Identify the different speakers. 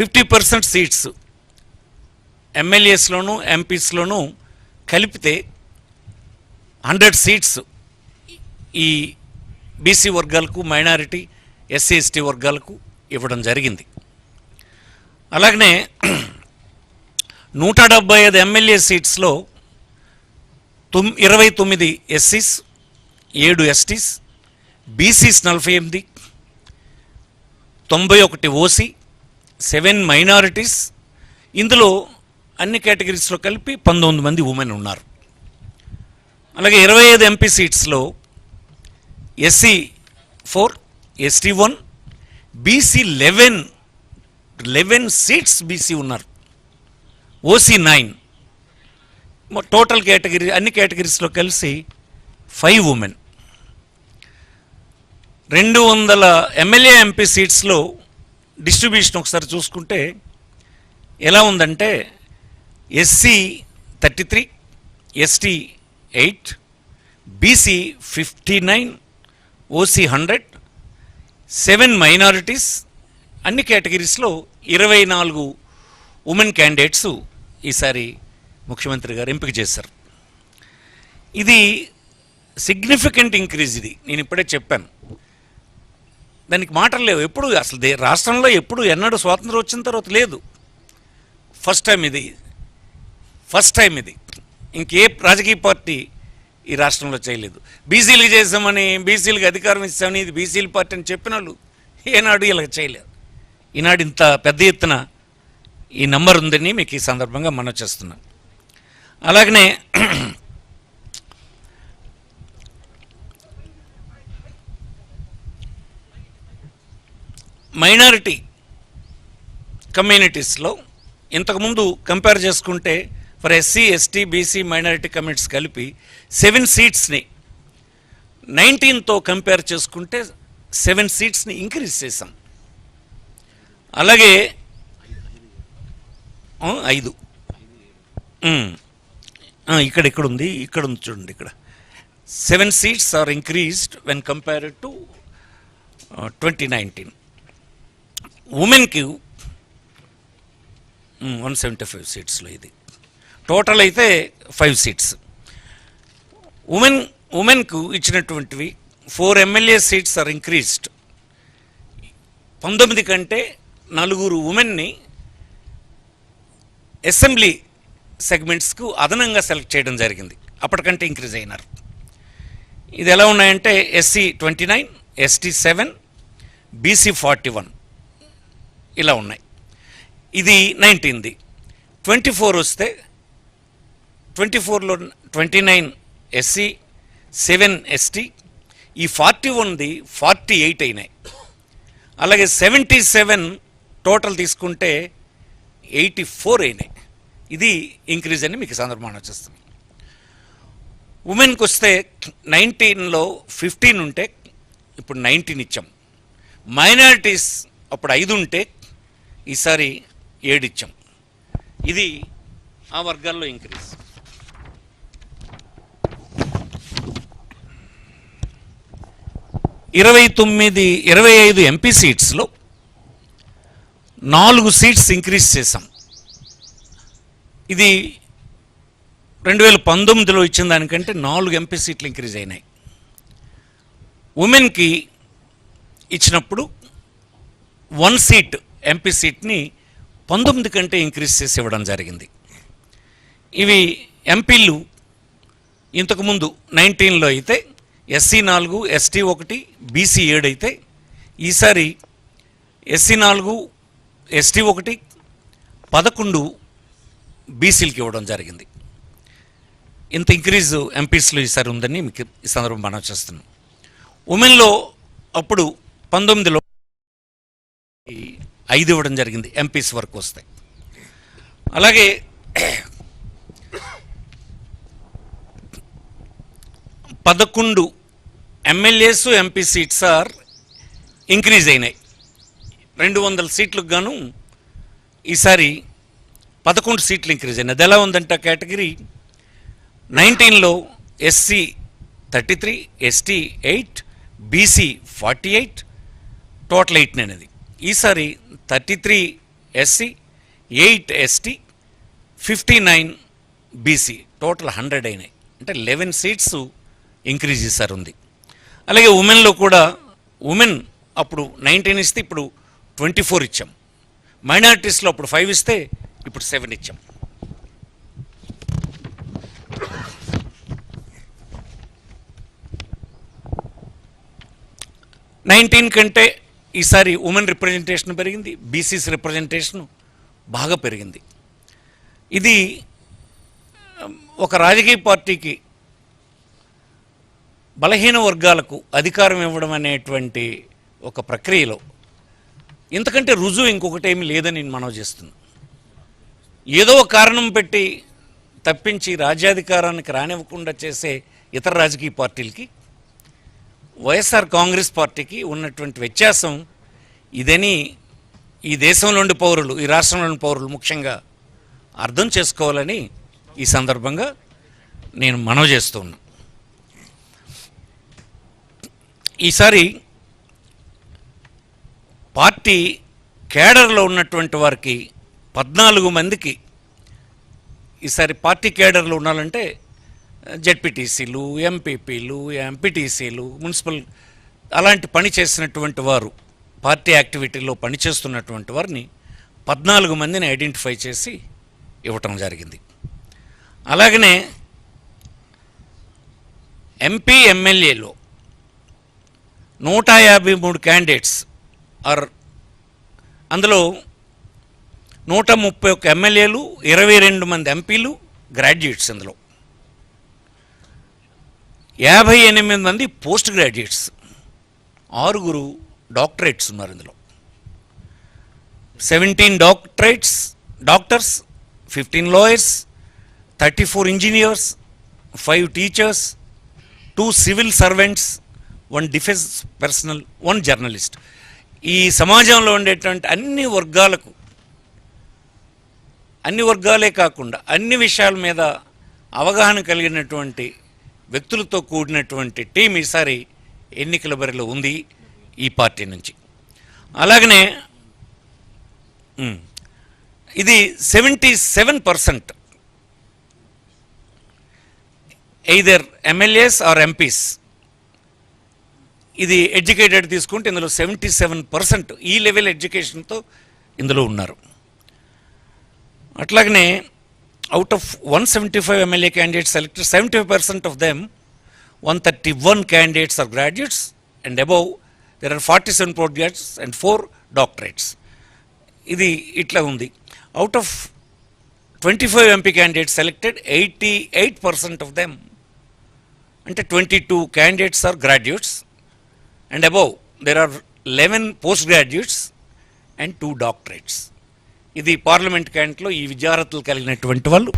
Speaker 1: Fifty percent seats ఎమ్మెల్యేస్లోను ఎంపీస్లోనూ కలిపితే హండ్రెడ్ సీట్స్ ఈ బీసీ వర్గాలకు మైనారిటీ ఎస్సీ ఎస్టీ వర్గాలకు ఇవ్వడం జరిగింది. అలాగనే నూట డెబ్బై ఐదు ఎమ్మెల్యే సీట్స్లో తొమ్ ఇరవై తొమ్మిది ఎస్సీస్ ఏడు ఎస్టీస్ బీసీస్ నలభై ఎనిమిది తొంభై ఒకటి ఓసీ సెవెన్ మైనారిటీస్. ఇందులో అన్ని కేటగిరీస్లో కలిపి పంతొమ్మిది మంది ఉమెన్ ఉన్నారు. అలాగే ఇరవై ఐదు MP సీట్స్లో SC four ST one BC eleven eleven seats BC ఉన్నారు. OC nine. టోటల్ కేటగిరీ అన్ని కేటగిరీస్లో కలిసి ఫైవ్ ఉమెన్. రెండు వందల ఎమ్మెల్యే ఎంపీ సీట్స్లో డిస్ట్రిబ్యూషన్ ఒకసారి చూసుకుంటే ఎలా ఉందంటే SC thirty three ST eight BC fifty nine OC hundred seven minorities అన్ని కేటగిరీస్లో ఇరవై నాలుగు ఉమెన్ క్యాండిడేట్స్ ఈసారి ముఖ్యమంత్రి గారు ఎంపిక చేశారు. ఇది సిగ్నిఫికెంట్ ఇంక్రీజ్ ఇది. నేను ఇప్పుడే చెప్పాను. దానికి మాటలు లేవు. ఎప్పుడు అసలు రాష్ట్రంలో ఎప్పుడు ఎన్నడూ స్వాతంత్రం వచ్చిన తర్వాత లేదు. ఫస్ట్ టైం ఇది. ఫస్ట్ టైం ఇది. ఇంకే రాజకీయ పార్టీ ఈ రాష్ట్రంలో చేయలేదు. బీసీలకు చేసామని బీసీలకు అధికారం ఇస్తామని ఇది బీసీల పార్టీ అని చెప్పిన వాళ్ళు ఏనాడు ఇలా చేయలేదు. ఈనాడు ఇంత పెద్ద ఎత్తున ఈ నంబర్ ఉందని మీకు ఈ సందర్భంగా మనం చేస్తున్నాం అలాగనే మైనారిటీ కమ్యూనిటీస్లో ఇంతకుముందు కంపేర్ చేసుకుంటే for SC ST BC minority communities కలిపి సెవెన్ సీట్స్ని నైన్టీన్తో కంపేర్ చేసుకుంటే సెవెన్ సీట్స్ని ఇంక్రీజ్ చేశాం. అలాగే ఐదు. ఇక్కడ ఇక్కడ ఉంది ఇక్కడ ఉంది చూడండి ఇక్కడ. Seven seats are increased when compared to twenty nineteen ఉమెన్కి వన్ సెవెంటీ ఫైవ్ సీట్స్లో ఇది. టోటల్ అయితే ఫైవ్ సీట్స్ ఉమెన్ ఉమెన్కు ఇచ్చినటువంటివి four MLA seats are increased పంతొమ్మిది కంటే నలుగురు ఉమెన్ని అసెంబ్లీ సెగ్మెంట్స్కు అదనంగా సెలెక్ట్ చేయడం జరిగింది. అప్పటికంటే ఇంక్రీజ్ అయినారు. ఇది ఎలా ఉన్నాయంటే SC twenty nine ST seven BC forty one ఇలా ఉన్నాయి. ఇది నైన్టీన్ది. ట్వంటీ ఫోర్ వస్తే ట్వంటీ ఫోర్లో twenty nine SC seven ST ఈ ఫార్టీ వన్ది ఫార్టీ ఎయిట్ అయినాయి. అలాగే సెవెంటీ సెవెన్ టోటల్ తీసుకుంటే ఎయిటీ ఫోర్ అయినాయి. ఇది ఇంక్రీజ్ అని మీకు సందర్భం వచ్చేస్తుంది. ఉమెన్కి వస్తే నైన్టీన్లో ఫిఫ్టీన్ ఉంటే ఇప్పుడు నైన్టీన్ ఇచ్చాం. మైనారిటీస్ అప్పుడు ఐదు ఉంటే ఈసారి ఏడిచ్చాం. ఇది ఆ వర్గాల్లో ఇంక్రీజ్ ఇరవై తొమ్మిది ఇరవై ఐదు ఎంపీ సీట్స్లో నాలుగు సీట్స్ ఇంక్రీజ్ చేశాం. ఇది రెండు వేల పంతొమ్మిదిలో ఇచ్చిన దానికంటే నాలుగు ఎంపీ సీట్లు ఇంక్రీజ్ అయినాయి. ఉమెన్కి ఇచ్చినప్పుడు వన్ సీట్ ఎంపీ సీట్ని పంతొమ్మిది కంటే ఇంక్రీజ్ చేసి ఇవ్వడం జరిగింది. ఇవి ఎంపీలు ఇంతకుముందు నైన్టీన్లో అయితే ఎస్సీ నాలుగు ఎస్టీ ఒకటి బీసీ ఏడు అయితే ఈసారి ఎస్సీ నాలుగు ఎస్టీ ఒకటి పదకొండు బీసీలకి ఇవ్వడం జరిగింది. ఇంత ఇంక్రీజ్ ఎంపీస్లో ఈసారి ఉందని మీకు ఈ సందర్భం మనం చేస్తున్నాం. ఉమెన్లో అప్పుడు పంతొమ్మిదిలో ఐదు ఇవ్వడం జరిగింది. ఎంపీస్ వరకు వస్తాయి అలాగే పదకొండు MLAs MP seats are increase అయినాయి. రెండు వందల సీట్లకు గాను ఈసారి పదకొండు సీట్లు ఇంక్రీజ్ అయినాయి. అది ఎలా ఉందంటే కేటగిరీ? నైన్టీన్లో SC thirty three ST eight BC forty eight total eight అనేది ఈసారి thirty three SC eight ST fifty nine BC. Total hundred అయినాయి. అంటే లెవెన్ సీట్స్ ఇంక్రీజ్ చేశారు ఉంది. అలాగే ఉమెన్లో కూడా ఉమెన్ అప్పుడు నైన్టీన్ ఇస్తే ఇప్పుడు ట్వంటీ ఫోర్ ఇచ్చాం. మైనారిటీస్లో అప్పుడు ఫైవ్ ఇస్తే ఇప్పుడు సెవెన్ ఇచ్చాం. నైన్టీన్ కంటే ఈసారి ఉమెన్ రిప్రజెంటేషన్ పెరిగింది బీసీస్ రిప్రజెంటేషన్ బాగా పెరిగింది. ఇది ఒక రాజకీయ పార్టీకి బలహీన వర్గాలకు అధికారం ఇవ్వడం అనేటువంటి ఒక ప్రక్రియలో ఇంతకంటే రుజువు ఇంకొకటి లేదని నేను మనవి చేస్తున్నాను. ఏదో కారణం పెట్టి తప్పించి రాజ్యాధికారానికి రానివ్వకుండా చేసే ఇతర రాజకీయ పార్టీలకి వైఎస్ఆర్ కాంగ్రెస్ పార్టీకి ఉన్నటువంటి వ్యత్యాసం ఇదని ఈ దేశంలోని పౌరులు ఈ రాష్ట్రంలోని పౌరులు ముఖ్యంగా అర్థం చేసుకోవాలని ఈ సందర్భంగా నేను మనవి చేస్తున్నా ఈసారి పార్టీ కేడర్లో ఉన్నటువంటి వారికి పద్నాలుగు మందికి ఈసారి పార్టీ కేడర్లు ఉండాలంటే జెడ్పీటీసీలు ఎంపీపీలు ఎంపీటీసీలు మున్సిపల్ అలాంటి పని చేసినటువంటి వారు పార్టీ యాక్టివిటీలో పనిచేస్తున్నటువంటి వారిని పద్నాలుగు మందిని ఐడెంటిఫై చేసి ఇవ్వటం జరిగింది. అలాగనే ఎంపీ ఎమ్మెల్యేలో నూట యాభై మూడు క్యాండిడేట్స్ ఆర్ అందులో నూట ముప్పై ఒక్క ఎమ్మెల్యేలు ఇరవై రెండు మంది ఎంపీలు గ్రాడ్యుయేట్స్ అందులో. యాభై ఎనిమిది మంది పోస్ట్ గ్రాడ్యుయేట్స్. ఆరుగురు డాక్టరేట్స్ ఉన్నారు ఇందులో. Seventeen doctorates doctors fifteen lawyers thirty four engineers five teachers two civil servants one defence personnel one journalist. ఈ సమాజంలో ఉండేటువంటి అన్ని వర్గాలకు అన్ని వర్గాలే కాకుండా అన్ని విషయాల మీద అవగాహన కలిగినటువంటి వ్యక్తులతో కూడినటువంటి టీం ఈసారి ఎన్నికల బరిలో ఉంది ఈ పార్టీ నుంచి. అలాగనే ఇది seventy seven percent either MLAs or MPs. ఇది ఎడ్యుకేటెడ్ తీసుకుంటే ఇందులో సెవెంటీ సెవెన్ పర్సెంట్ ఈ లెవెల్ ఎడ్యుకేషన్తో ఇందులో ఉన్నారు. అట్లాగనే out of one seventy five MLA candidates selected seventy five percent of them one thirty one candidates are graduates and above there are forty seven graduates and four doctorates ఇది ఇట్లా ఉంది. Out of twenty five MP candidates selected eighty eight percent of them అంటే twenty two candidates are graduates and above there are eleven post graduates and two doctorates ఇది parliament క్యాంట్లో ఈ విద్యార్థులు కలిగినటువంటి వాళ్ళు.